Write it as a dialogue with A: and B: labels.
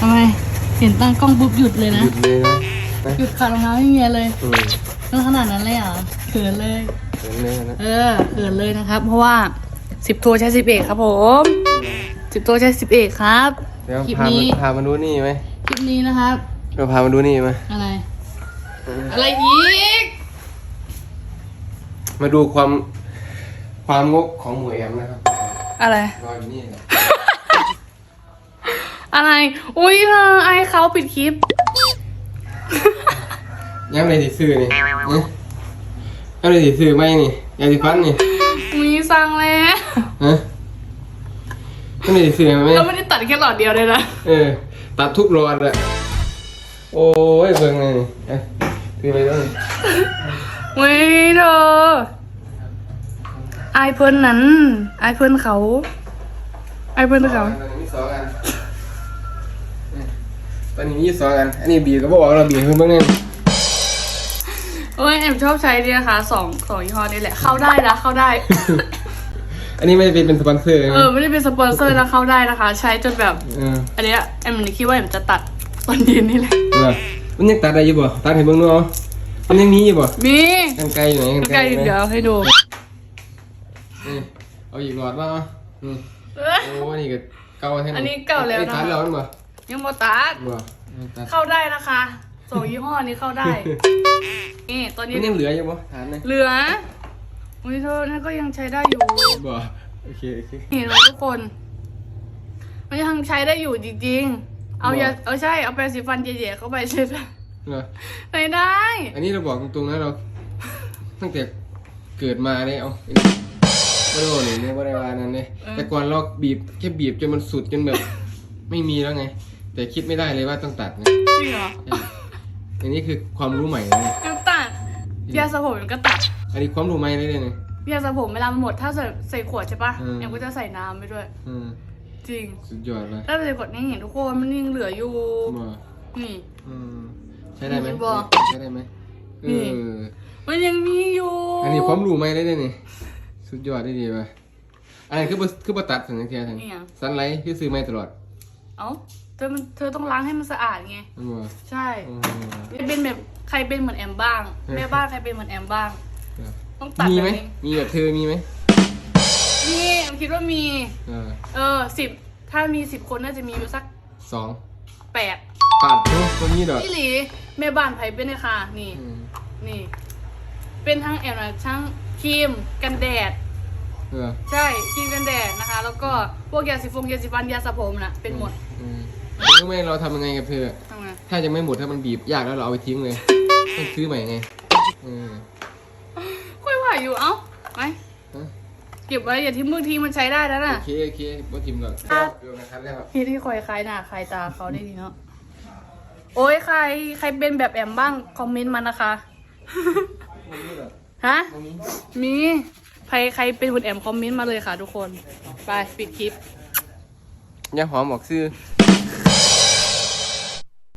A: ทำไมเห็นตั้งกล้องปุ๊บหยุดเลย
B: ห
A: นะ
B: ยุดเลยนะไป
A: หยุดขัดรองเท้าไม่มีอะไรเลย
B: อืม
A: ต้องขนาดนั้นเลยเหรอเขินเลย
B: เห็นเลยนะ
A: เออเขินเลยนะครับ เพราะว่าสิบโทใช้สิบเอกครับผมสิบโทใช้สิบเอกครับ
B: เดี๋ยว
A: คลิป
B: พา
A: นี้
B: มาพามาดูนี่ไหม
A: คลิปนี้นะครับ
B: เราพามาดูนี่ไหม
A: อะไร อะไรอีก
B: มาดูความความงกของหมวยแอมนะครับ
A: อะไร
B: รออยู่นี่แหละ
A: อะไร อุ้ยเธอไอายเขาปิดคลิป
B: ย้ำอะไรสิซื้อนี่นี่ย้ำอะไรสิซื้อไหมนี่ยาสีฟันนี่
A: มีสั่งแล้ว
B: ฮะย้ำอะไรสิซื้อไหม
A: เราไม่ได้ตัดแค่หลอดเดียวเลยนะ
B: เออ ตัดทุกรอดเลยโอ้ยเบิ่งเลยนี่เอ้ยซื้อไปด้วย
A: เว้ยเธอไอายเพิ่นนั้นไอายเพิ่นเขาไอายเพิ่นเขา
B: ตอนนี้มีสองอันต อนนี้มีสองอัน อันนี้บีก็บอกว่าเราบีเพิ่มบ้างเนี่ย
A: โอ้ยแอมชอบใช้ดีนะคะสองสองยี่ห้อนี้แหละ เข้าได้นะเข้าได้
B: อันนี้ไม่ได้เป็นเป็นสปอนเซอร์
A: เออไม่ได้เป็นสปอนเซอร์นะเข้าได้นะคะ ใช้จนแบบ
B: เออ
A: อันเนี้ยแอมคิดว่าแอมจะตัดตอนเย็นนี่แหละ
B: เออมันยังตัดได้อยู่บ่ตัดให้เบิ่งดูเอามันยังมีอยู่บ่
A: มี
B: กันไกลอยู่ไหน
A: ใกล้เดี๋ยวให้ดู
B: นี่เอาอีกหลอดมาเอานี่
A: เอ้ย
B: โอ้นี่ก็เก่าแท้
A: อันนี้เก่าแล้วนะ
B: ไอ้ตัดแล้วมันบ่
A: ยังโมตัด
B: บ่ไม่ตัด
A: เข้าได้นะคะสองยี่ห้อนี้เข้าได้ นี่ตอนนี้
B: มันยังเหลืออยู่บ่ถามหน่อย
A: เหลืออุ้ยเธอนั่นก็ยังใช้ได้อยู่
B: บ่โอเคโอเค
A: เห็นไหมทุกคน มันยังใช้ได้อยู่จริงๆ เอาอย่าเอาใช่เอาแปรงสีฟันเย่ๆเข้าไปใช่ไหม
B: เหรอ
A: ไม่ได้
B: อันนี้เราบอกตรงๆนะเรา ตั้งแต่เกิดมาเนี่ยเอาไม่ได้บอกเลยเนี่ยว่าได้วานั้นเนี่ยแต่ก่อนเราบีบแค่บีบจนมันสุดจนแบบ ไม่มีแล้วไง แต่คิดไม่ได้เลยว่าต้องตัดไง
A: จริงเหรอ
B: อันนี้คือความรู้ใหม่นะเนี่ย
A: ยังตัดยาสระผมมันก็ตัด
B: อันนี้ความรู้ใหม่เลยเนี่ย
A: ยาสระผมเวลามันหมดถ้าใส่ใส่ขวดใช่ปะ
B: อืม
A: ยังก็จะใส่น้ำไปด้วย
B: อืม
A: จริง
B: สุดยอดเลย
A: ถ้าใส่ขวดนี่เห็นทุกคนมันยังเหลืออยู่
B: บ่
A: นี่
B: อืมใช้ได้ไหม
A: บ่
B: ใช้ได้ไหมเอ
A: นี่
B: อ
A: มันยังมีอยู่
B: อันนี้ความรู้ใหม่เลยเนี่ยนี่สุดยอดได้ดีป่ะอันนี้คือบ่คือบ่ตัดสัญญาเทียนสันไลท์คือซื้อใหม่ตลอด
A: เอ้าเธอมันเธอต้องล้างให้มันสะอาดไง
B: มันบ่
A: ใช่
B: อืม
A: เป็นแบบใครเป็นเหมือนแอมบ้าง
B: เออ
A: แม่บ้านใครเป็นเหมือนแอมบ้างต้องตัด
B: มี
A: แบบ
B: ไหม
A: นี้
B: มีแบบเธอมีไหม
A: มีแอมคิดว่ามี
B: เออ
A: เออสิบถ้ามีสิบคนน่าจะมีอยู่สัก
B: สอง
A: แปด
B: ปัดโอ้คนนี้ดอก
A: พี่หลีแม่บ้านไผเป็นเลยค่ะนี่
B: อืม
A: นี่ เป็นทั้งแอมนะทั้งครีมกันแดด
B: เออ
A: ใช่ครีมกันแดดนะคะ แล้วก็พวกยาสีฟงยาสีฟันยาสระผมน่ะเป็นหมด
B: อืมรู้ไหมเราทำยังไงกับเธอ
A: ทำไง
B: ถ้ายังไม่หมดถ้ามันบีบยากแล้วเราเอาไปทิ้งเลยต้องซื้อใหม่ไงเออ
A: ค่อยว่าอยู่เอ้าไหม
B: ฮะ
A: เก็บไว้อย่าทิ้งบางทีมันใช้ได้แล้ว
B: โอ
A: น่ะ
B: เคโอเคบ่ทิมหรอก
A: ครับ
B: เดี๋ยวนะครับแล้ว
A: ที่ที่คอยคลายหน้าคลายตาเขาได้ดีเนาะโอ้ยใครใครเป็นแบบแอมบ้างคอมเมนต์มานะคะฮะมี ใครใครเป็นหุ่นแอมคอมเมนต์มาเลยค่ะทุกคน ไปปิดคลิป
B: ยาหอมออกซื้อ